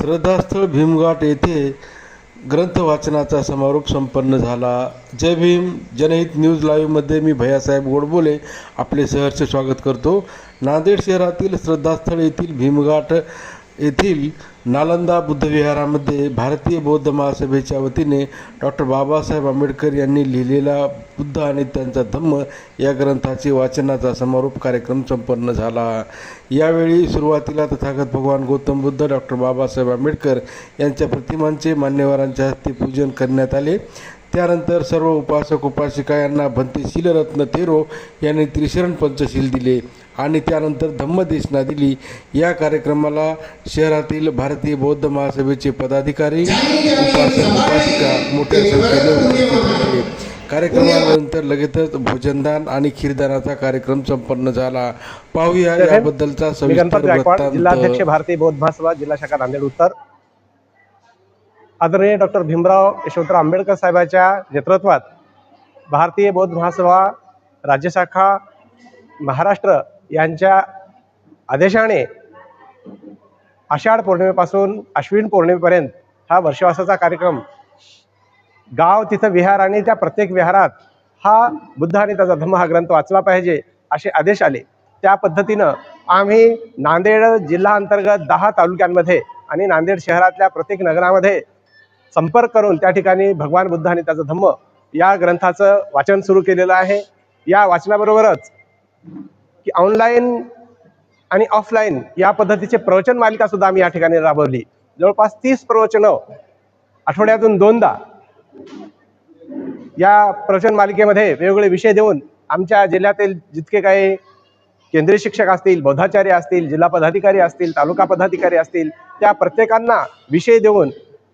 श्रद्धास्थळ भीमघाट येथे ग्रंथ वाचनाचा समारोप संपन्न झाला. जय भीम. जनहित न्यूज लाईव्हमध्ये मी भैयासाहेब गोडबोले आपले सहर्ष स्वागत करतो. नांदेड शहरातील श्रद्धास्थळ येथील भीमघाट येथील नालंदा बुद्धविहारामध्ये भारतीय बौद्ध महासभेच्या वतीने डॉक्टर बाबासाहेब आंबेडकर यांनी लिहिलेला बुद्ध आणि त्यांचा धम्म या ग्रंथाचे वाचनाचा समारोप कार्यक्रम संपन्न झाला. यावेळी सुरुवातीला तथागत भगवान गौतम बुद्ध डॉक्टर बाबासाहेब आंबेडकर यांच्या प्रतिमांचे मान्यवरांच्या हस्ते पूजन करण्यात आले. त्यानंतर सर्व उपासक उपासिका यांना भंते शीलरत्न थेरो यांनी त्रिशरण पंचशील दिले. आणि त्यानंतर धम्मदेशना दिली. या कार्यक्रमाला शहरातील भारतीय बौद्ध महासभेचे पदाधिकारी उपासक उपासिका मोठ्या संख्येने उपस्थित होते. कार्यक्रमानंतर लगेचच भोजनदान आणि खीरदानाचा कार्यक्रम संपन्न झाला. पाहूया याबद्दलचा सविस्तर जिल्हाध्यक्ष भारतीय बौद्ध महासभा जिल्हा शाखा नांदेड उत्तर. आदरणीय डॉक्टर भीमराव यशवंतराव आंबेडकर साहेबांच्या नेतृत्वात भारतीय बौद्ध महासभा राज्य शाखा महाराष्ट्र यांच्या आदेशाने आषाढ पौर्णिमेपासून अश्विन पौर्णिमेपर्यंत हा वर्षवासाचा कार्यक्रम गाव तिथं विहार आणि त्या प्रत्येक विहारात हा बुद्ध आणि त्याचा धम्म हा ग्रंथ वाचला पाहिजे असे आदेश आले. त्या पद्धतीनं आम्ही नांदेड जिल्हा अंतर्गत दहा तालुक्यांमध्ये आणि नांदेड शहरातल्या प्रत्येक नगरामध्ये संपर्क करून त्या ठिकाणी भगवान बुद्ध आणि त्याचा धम्म या ग्रंथाचं वाचन सुरू केलेलं आहे. या वाचनाबरोबरच की ऑनलाईन आणि ऑफलाईन या पद्धतीचे प्रवचन मालिका सुद्धा आम्ही या ठिकाणी राबवली. जवळपास तीस प्रवचनं आठवड्यातून दोनदा या प्रवचन मालिकेमध्ये वेगवेगळे विषय देऊन आमच्या जिल्ह्यातील जितके काही केंद्रीय शिक्षक असतील बौद्धाचार्य असतील जिल्हा पदाधिकारी असतील तालुका पदाधिकारी असतील त्या प्रत्येकांना विषय देऊन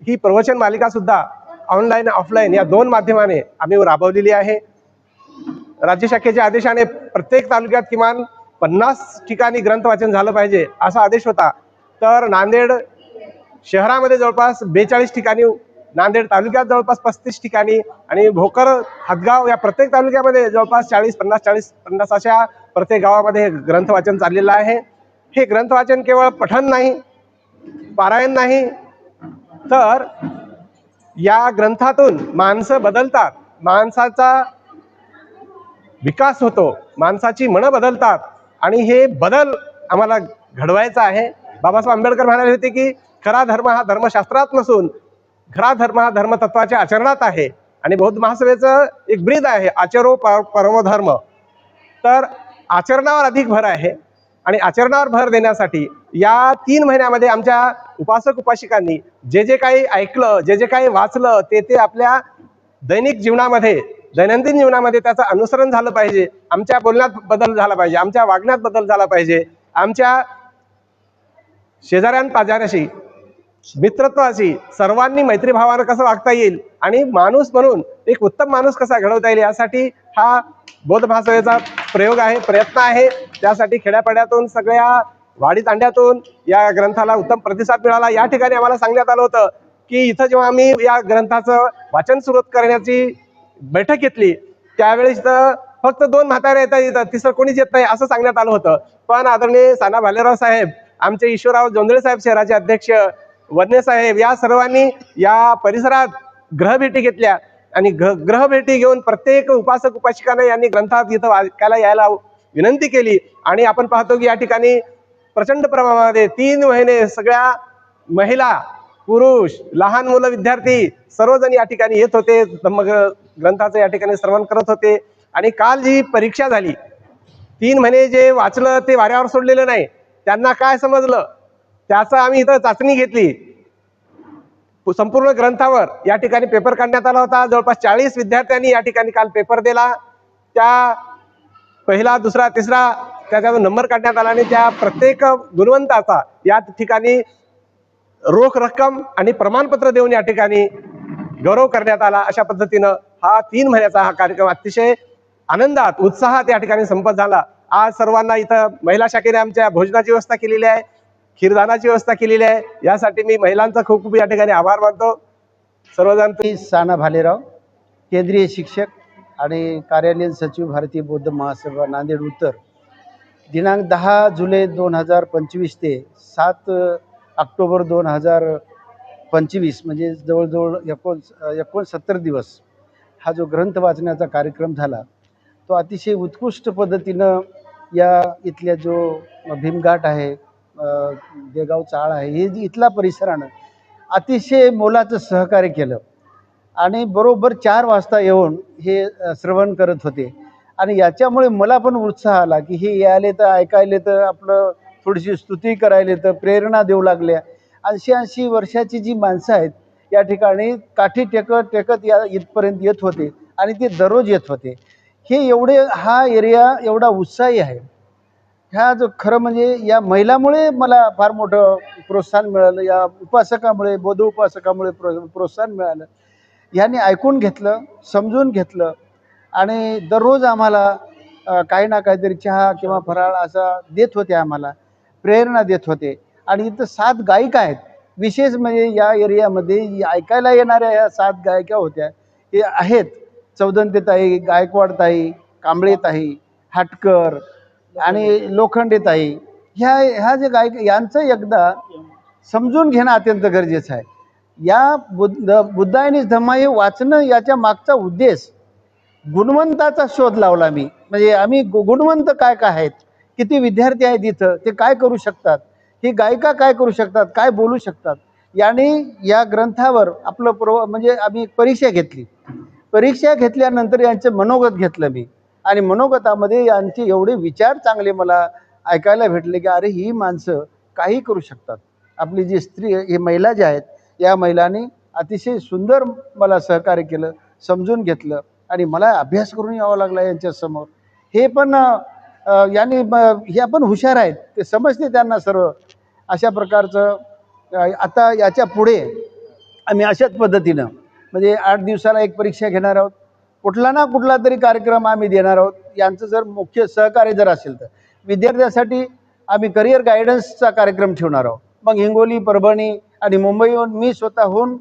ही प्रवचन मालिका सुद्धा ऑनलाईन ऑफलाईन या दोन माध्यमाने आम्ही राबवलेली आहे. राज्य शाखेच्या आदेशाने प्रत्येक तालुक्यात किमान पन्नास ठिकाणी ग्रंथ वाचन झालं पाहिजे असा आदेश होता. तर नांदेड शहरामध्ये जवळपास बेचाळीस ठिकाणी नांदेड तालुक्यात जवळपास पस्तीस ठिकाणी आणि भोकर हातगाव या प्रत्येक तालुक्यामध्ये जवळपास चाळीस पन्नास चाळीस पन्नास अशा प्रत्येक गावामध्ये हे ग्रंथ वाचन चाललेलं आहे. हे ग्रंथ वाचन केवळ पठण नाही पारायण नाही तर या ग्रंथातून माणसं बदलतात. माणसाचा विकास होतो माणसाची मनं बदलतात. आणि हे बदल आम्हाला घडवायचा आहे. बाबासाहेब आंबेडकर म्हणाले होते की खरा धर्म हा धर्मशास्त्रात नसून खरा धर्म हा धर्मतत्वाच्या आचरणात आहे. आणि बौद्ध महासभेचं एक ब्रीद आहे आचरो पर परमधर्म. तर आचरणावर अधिक भर आहे. आणि आचरणावर भर देण्यासाठी या तीन महिन्यामध्ये आमच्या उपासक उपासिकांनी जे जे काही ऐकलं जे जे काही वाचलं ते ते आपल्या दैनिक जीवनामध्ये दैनंदिन जीवनामध्ये त्याचं अनुसरण झालं पाहिजे. आमच्या बोलण्यात बदल झाला पाहिजे. आमच्या वागण्यात बदल झाला पाहिजे. आमच्या शेजाऱ्यांपाजाऱ्याशी मित्रत्वाशी सर्वांनी मैत्रीभावानं कसं वागता येईल आणि माणूस म्हणून एक उत्तम माणूस कसा घडवता येईल यासाठी हा बोधभाषेचा प्रयोग आहे प्रयत्न आहे. त्यासाठी खेड्यापाड्यातून सगळ्या वाडी तांड्यातून या ग्रंथाला उत्तम प्रतिसाद मिळाला. या ठिकाणी आम्हाला सांगण्यात आलं होतं की इथं जेव्हा आम्ही या ग्रंथाचं वाचन सुरू करण्याची बैठक घेतली. त्यावेळेस इथं फक्त दोन म्हातारे येतात इथं. तिसरं कोणीच येत नाही असं सांगण्यात आलं होतं. पण आदरणीय साना भालेराव साहेब आमचे ईश्वरराव जोंधळे साहेब शहराचे अध्यक्ष वन्य साहेब या सर्वांनी या परिसरात ग्रहभेटी घेतल्या. आणि ग्रह ग्रहभेटी घेऊन प्रत्येक उपासक उपासिकाने यांनी ग्रंथात इथं वाचायला यायला विनंती केली. आणि आपण पाहतो की या ठिकाणी प्रचंड प्रमाणामध्ये तीन महिने सगळ्या महिला पुरुष लहान मुलं विद्यार्थी सर्वजण या ठिकाणी येत होते. मग ग्रंथाचं या ठिकाणी श्रवण करत होते. आणि काल जी परीक्षा झाली तीन महिने जे वाचलं ते वाऱ्यावर सोडलेलं नाही. त्यांना काय समजलं? त्याचं आम्ही इथं चाचणी घेतली. संपूर्ण ग्रंथावर या ठिकाणी पेपर काढण्यात आला होता. जवळपास चाळीस विद्यार्थ्यांनी या ठिकाणी काल पेपर दिला. त्या पहिला दुसरा तिसरा त्याचा नंबर काढण्यात आला आणि त्या प्रत्येक गुणवंताचा या ठिकाणी रोख रक्कम आणि प्रमाणपत्र देऊन या ठिकाणी गौरव करण्यात आला. अशा पद्धतीनं हा तीन महिन्याचा हा कार्यक्रम अतिशय आनंदात उत्साहात या ठिकाणी संपत झाला. आज सर्वांना इथं महिला शाखेने आमच्या भोजनाची व्यवस्था केलेली आहे खीरदानाची व्यवस्था केलेली आहे. यासाठी मी महिलांचा खूप खूप या ठिकाणी आभार मानतो. सर्वजण साना भालेराव केंद्रीय शिक्षक आणि कार्यालयीन सचिव भारतीय बौद्ध महासभा नांदेड उत्तर. दिनांक दहा जुलै दोन हजार पंचवीस ते सात ऑक्टोबर दोन हजार पंचवीस म्हणजे जवळजवळ एकोण एकोणसत्तर दिवस हा जो ग्रंथ वाचण्याचा कार्यक्रम झाला तो अतिशय उत्कृष्ट पद्धतीनं या इथल्या जो भीमघाट आहे देगाव चाळ आहे हे जे इथला परिसरानं अतिशय मोलाचं सहकार्य केलं. आणि बरोबर चार वाजता येऊन हे श्रवण करत होते. आणि याच्यामुळे मला पण उत्साह आला की हे यायले तर ऐकायले तर आपलं थोडीशी स्तुती करायले तर प्रेरणा देऊ लागल्या. ऐंशी ऐंशी वर्षाची जी माणसं आहेत या ठिकाणी काठी टेकत टेकत या इथपर्यंत येत होते आणि ते दररोज येत होते. हे एवढे हा एरिया एवढा उत्साही आहे. ह्या जो खरं म्हणजे या महिलामुळे मला फार मोठं प्रोत्साहन मिळालं या उपासकामुळे बौद्ध उपासकामुळे प्रो प्रोत्साहन मिळालं. यांनी ऐकून घेतलं समजून घेतलं आणि दररोज आम्हाला काही ना काहीतरी चहा किंवा फराळ असा देत होते आम्हाला प्रेरणा देत होते. आणि इथं सात गायिका आहेत. विशेष म्हणजे या एरियामध्ये ऐकायला येणाऱ्या ह्या सात गायिका होत्या. हे आहेत. चौदंतेताई गायकवाडताई कांबळेताई हाटकर आणि लोखंडेताई ह्या ह्या जे गायक यांचं एकदा समजून घेणं अत्यंत गरजेचं आहे. या बुद्ध बुद्धायनी धम्मा हे वाचणं याच्या मागचा उद्देश गुणवंताचा शोध लावला मी. म्हणजे आम्ही गु- गुणवंत काय काय आहेत? किती विद्यार्थी आहेत इथं? ते काय करू शकतात? ही गायिका काय करू शकतात काय बोलू शकतात? याने या ग्रंथावर आपलं प्र म्हणजे आम्ही परीक्षा घेतली. परीक्षा घेतल्यानंतर यांचं मनोगत घेतलं मी. आणि मनोगतामध्ये यांचे एवढे विचार चांगले मला ऐकायला भेटले की अरे ही माणसं काही करू शकतात. आपली जी स्त्री ही महिला ज्या आहेत या महिलांनी अतिशय सुंदर मला सहकार्य केलं समजून घेतलं आणि मला अभ्यास करून यावं लागला यांच्यासमोर हे पण यांनी हे पण हुशार आहेत. ते समजते त्यांना सर्व. अशा प्रकारचं आता याच्यापुढे आम्ही अशाच पद्धतीनं म्हणजे आठ दिवसाला एक परीक्षा घेणार आहोत. कुठला ना कुठला तरी कार्यक्रम आम्ही देणार आहोत. यांचं जर मुख्य सहकार्य जर असेल तर. विद्यार्थ्यांसाठी आम्ही करिअर गायडन्सचा कार्यक्रम ठेवणार आहोत. मग हिंगोली परभणी आणि मुंबईहून मी स्वतःहून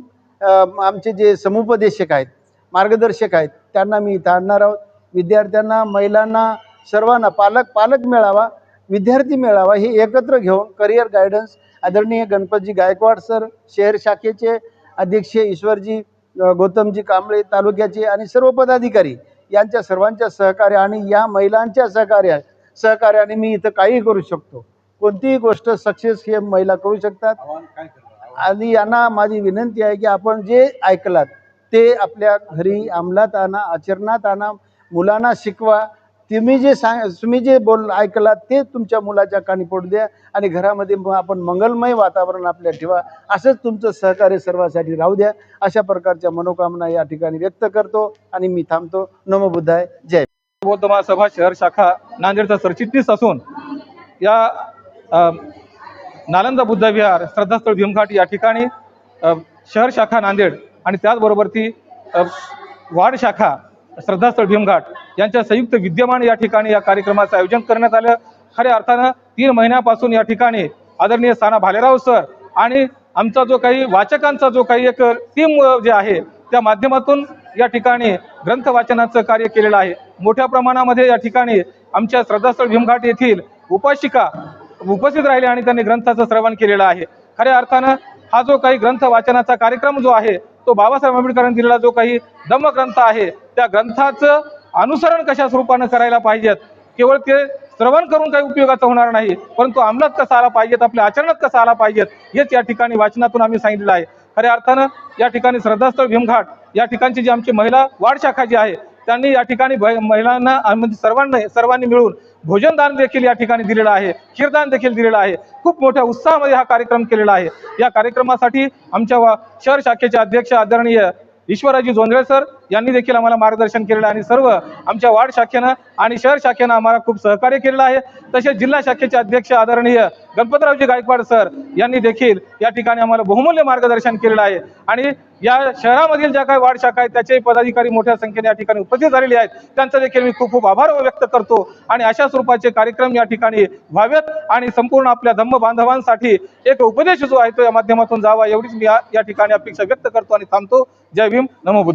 आमचे जे समुपदेशक आहेत मार्गदर्शक आहेत त्यांना मी इथं आणणार आहोत. विद्यार्थ्यांना महिलांना सर्वांना पालक पालक मिळावा विद्यार्थी मेळावा हे एकत्र घेऊन करिअर गायडन्स आदरणीय गणपतजी गायकवाड सर शहर शाखेचे अध्यक्ष ईश्वरजी गौतमजी कांबळे तालुक्याचे आणि सर्व पदाधिकारी यांच्या सर्वांच्या सहकार्य आणि या महिलांच्या सहकार्य सहकार्याने मी इथं काही करू शकतो. कोणतीही गोष्ट सक्सेस हे महिला करू शकतात. आणि यांना माझी विनंती आहे की आपण जे ऐकलात ते आपल्या घरी अंमलात आणा आचरणात आणा मुलांना शिकवा तुम्ही जे सांग तुम्ही जे बोल ऐकला ते तुमच्या मुलाच्या कानी पडू द्या आणि घरामध्ये मग आपण मंगलमय वातावरण आपल्या ठेवा. असंच तुमचं सहकार्य सर्वासाठी राहू द्या. अशा प्रकारच्या मनोकामना या ठिकाणी व्यक्त करतो आणि मी थांबतो. नमो बुद्धाय. जय बौद्ध महासभा शहर शाखा नांदेडचा सरचिटणीस असून या नालंदा बुद्ध विहार श्रद्धास्थळ भीमघाट या ठिकाणी शहर शाखा नांदेड आणि त्याचबरोबर ती अ, शाखा श्रद्धास्थळ भीमघाट यांच्या संयुक्त विद्यमान या ठिकाणी या कार्यक्रमाचं आयोजन करण्यात आलं. खऱ्या अर्थानं तीन महिन्यापासून या ठिकाणी आदरणीय साना भालेराव सर आणि आमचा जो काही वाचकांचा जो काही एक टीम जे आहे त्या माध्यमातून या ठिकाणी ग्रंथ वाचनाचं कार्य केलेलं आहे. मोठ्या प्रमाणामध्ये या ठिकाणी आमच्या श्रद्धास्थळ भीमघाट येथील उपासिका उपस्थित राहिले आणि त्यांनी ग्रंथाचं श्रवण केलेलं आहे. खऱ्या अर्थानं हा जो काही ग्रंथ वाचनाचा कार्यक्रम जो आहे तो बाबासाहेब आंबेडकरांनी दिलेला जो काही धम्मग्रंथ आहे त्या ग्रंथाचं अनुसरण कशा स्वरूपानं करायला पाहिजेत? केवळ ते श्रवण करून काही उपयोगाचं होणार नाही परंतु अंमलात कसा आला पाहिजेत आपल्या आचरणात कसा आला पाहिजेत हेच या ठिकाणी वाचनातून आम्ही सांगितलेलं आहे. खऱ्या अर्थानं या ठिकाणी श्रद्धास्थळ भीमघाट या ठिकाणची जी आमची महिला वाढ शाखा जी आहे त्यांनी या ठिकाणी महिलांना म्हणजे सर्वांना सर्वांनी मिळून भोजनदान देखील या ठिकाणी दिलेलं आहे खीरदान देखील दिलेलं आहे खूप मोठ्या उत्साहामध्ये हा कार्यक्रम केलेला आहे. या कार्यक्रमासाठी आमच्या वा- शहर शाखेचे अध्यक्ष आदरणीय ईश्वराजी जोंधळे सर यांनी देखील आम्हाला मार्गदर्शन केलेलं आहे. आणि सर्व आमच्या वार्ड शाखेनं आणि शहर शाखेनं आम्हाला खूप सहकार्य केलेलं आहे. तसेच जिल्हा शाखेचे अध्यक्ष आदरणीय गणपतरावजी गायकवाड सर यांनी देखील या ठिकाणी आम्हाला बहुमूल्य मार्गदर्शन केलेलं आहे. आणि या शहरामधील ज्या काही वार्ड शाखा आहेत त्याचेही पदाधिकारी मोठ्या संख्येने या ठिकाणी उपस्थित झालेले आहेत. त्यांचा देखील मी खूप खूप आभार व्यक्त करतो. आणि अशा स्वरूपाचे कार्यक्रम या ठिकाणी व्हावेत आणि संपूर्ण आपल्या धम्म बांधवांसाठी एक उपदेश जो आहे तो या माध्यमातून जावा एवढीच मी या या ठिकाणी अपेक्षा व्यक्त करतो आणि थांबतो. जय भीम. नमो बुद्ध